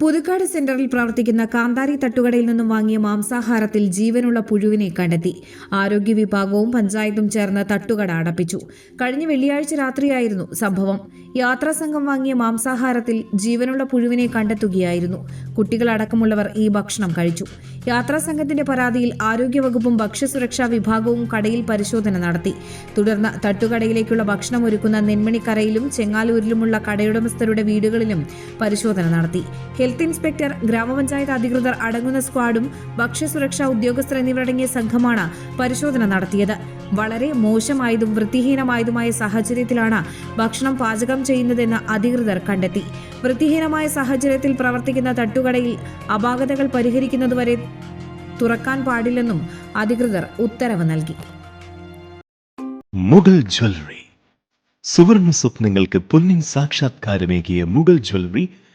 പുതുക്കാട് സെന്ററിൽ പ്രവർത്തിക്കുന്ന കാന്താരി തട്ടുകടയിൽ നിന്നും വാങ്ങിയ മാംസാഹാരത്തിൽ ജീവനുള്ള പുഴുവിനെ കണ്ടെത്തി. ആരോഗ്യ വിഭാഗവും പഞ്ചായത്തും ചേർന്ന് തട്ടുകട അടപ്പിച്ചു കഴിഞ്ഞ വെള്ളിയാഴ്ച രാത്രിയായിരുന്നു സംഭവം. യാത്രാ സംഘം വാങ്ങിയ മാംസാഹാരത്തിൽ ജീവനുള്ള പുഴുവിനെ കണ്ടെത്തുകയായിരുന്നു. കുട്ടികളടക്കമുള്ളവർ ഈ ഭക്ഷണം കഴിച്ചു. യാത്രാ സംഘത്തിന്റെ പരാതിയിൽ ആരോഗ്യവകുപ്പും ഭക്ഷ്യസുരക്ഷാ വിഭാഗവും കടയിൽ പരിശോധന നടത്തി. തുടർന്ന് തട്ടുകടയിലേക്കുള്ള ഭക്ഷണം ഒരുക്കുന്ന നെന്മണിക്കരയിലും ചെങ്ങാലൂരിലുമുള്ള കടയുടമസ്ഥരുടെ വീടുകളിലും പരിശോധന നടത്തി. ഹെൽത്ത് ഇൻസ്പെക്ടർ ഗ്രാമപഞ്ചായത്ത് അധികൃതർ അടങ്ങുന്ന സ്ക്വാഡും ഭക്ഷ്യസുരക്ഷാ ഉദ്യോഗസ്ഥർ എന്നിവരടങ്ങിയ സംഘമാണ് പരിശോധന നടത്തിയത്. വളരെ മോശമായതും വൃത്തിഹീനമായതുമായ സാഹചര്യത്തിലാണ് ഭക്ഷണം പാചകം ചെയ്യുന്നതെന്ന് അധികൃതർ കണ്ടെത്തി. വൃത്തിഹീനമായ സാഹചര്യത്തിൽ പ്രവർത്തിക്കുന്ന തട്ടുകടയിൽ അപാകതകൾ പരിഹരിക്കുന്നതുവരെ തുറക്കാൻ പാടില്ലെന്നും അധികൃതർ ഉത്തരവ് നൽകി. മുഗൾ ജ്വല്ലറി. സുവർണ സ്വപ്നങ്ങൾക്ക് പൊന്നിൻ സാക്ഷാത്കാരമേകിയ മുഗൾ ജ്വല്ലറി